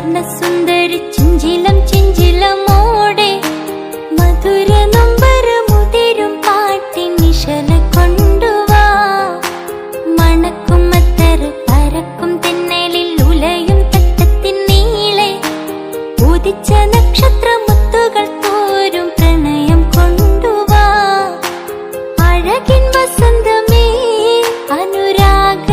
സുവർണ ചിഞ്ചിലം ചിഞ്ചിലമോടെ മധുര നൊമ്പരമുതിരും പാട്ടി നിശല കൊണ്ടുവാ മണക്കും അത്തർ പരക്കും തെന്നലിൽ ഉലയും തട്ടത്തിൻ നീളെ ഉദിച്ച നക്ഷത്ര മുത്തുകൾ തോരും പ്രണയം കൊണ്ടുവാ അഴകിൻ വസന്തമേ അനുരാഗ